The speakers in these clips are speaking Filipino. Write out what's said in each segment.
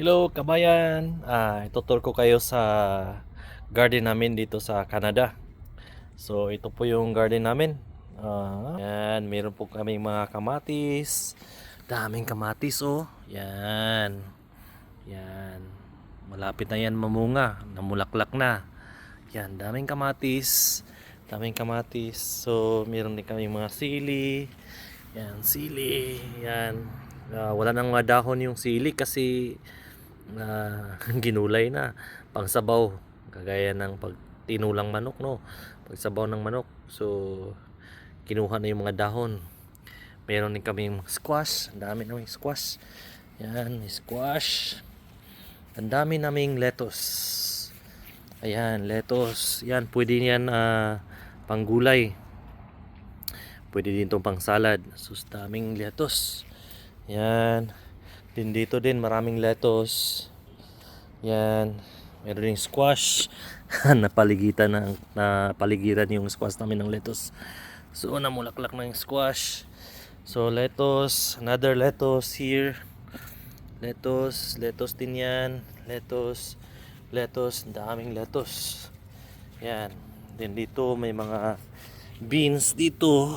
Hello kabayan, ah, itutur ko kayo sa garden namin dito sa Canada. So ito po yung garden namin. Ah, yan, meron po kaming mga kamatis. Daming kamatis oh. Yan. Yan. Malapit na yan mamunga, namulaklak na. Yan, daming kamatis. Daming kamatis. So meron din kaming mga sili. Yan, sili. Yan. Ah, wala nang dahon yung sili kasi na ginulay na pangsabaw. Kagaya ng pag tinulang manok no? Pagsabaw ng manok. So kinuha na yung mga dahon. Meron din kami squash. Ang dami naming squash. Yan squash. Ang dami naming lettuce. Ayan lettuce. Yan pwede yan ah, panggulay. Pwede din itong pang salad so daming lettuce. Yan din dito din maraming lettuce. Yan. Meron ding squash. napaligitan ng napaligiran yung squash namin ng lettuce. So namulaklak na yung squash. So lettuce, another lettuce here. Lettuce, lettuce din yan. Lettuce, lettuce, daming lettuce. Yan. Then dito may mga beans dito.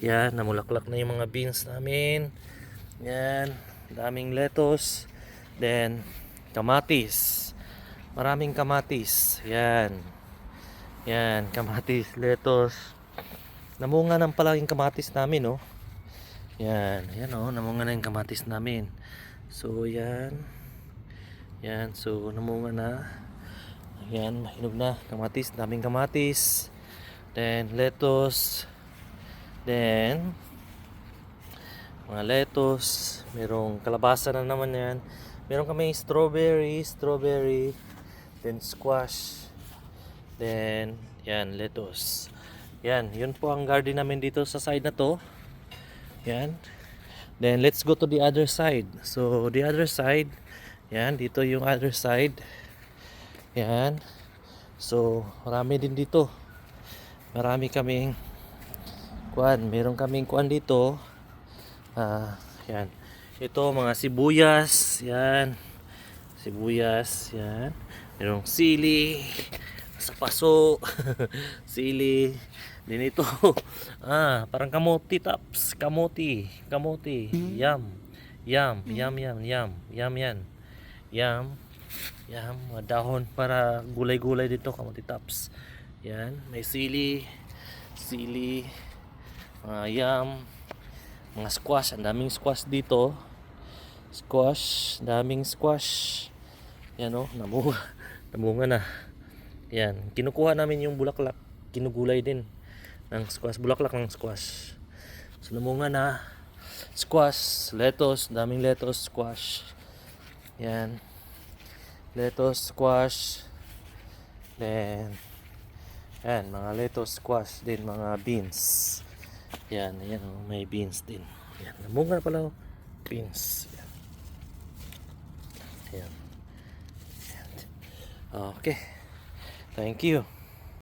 Yan, namulaklak na yung mga beans namin. Yan, daming lettuce. Then, kamatis. Maraming kamatis. Yan. Yan, kamatis, lettuce. Namunga ng palaging kamatis namin, oh. Yan, yan oh, namunga na yung kamatis namin. So, yan. Yan, so namunga na. Yan, mahinog na. Kamatis, daming kamatis. Then, lettuce. Then, mga lettuce, merong kalabasa na naman yan. Meron kami strawberry, strawberry, then squash, then yan, lettuce. Yan, yun po ang garden namin dito sa side na to. Yan. Then let's go to the other side. So the other side, yan, dito yung other side. Yan. So marami din dito. Marami kaming kuan, meron kaming kuan dito. Ah, yan. Ito mga sibuyas, yan. Sibuyas, yan. Merong sili, sa paso, sili. Din ito. ah, parang kamote tops, kamote, kamote. Yam. Yam, yam, yam, yam. Yam yan. Yam. Yam, dahon para gulay-gulay dito, kamote tops. Yan, may sili, sili, mga yam, mga squash, ang daming squash dito. Squash, daming squash. Yan oh, namunga, namunga na. Yan, kinukuha namin yung bulaklak, kinugulay din ng squash, bulaklak ng squash. So namunga na. Squash, lettuce, daming lettuce, squash. Yan. Lettuce, squash. Then, yan, mga lettuce, squash din, mga beans. Yan, yan, oh, may beans din. Yan, namunga na pala, oh. beans. Yan. Yan. Yan. Okay. Thank you.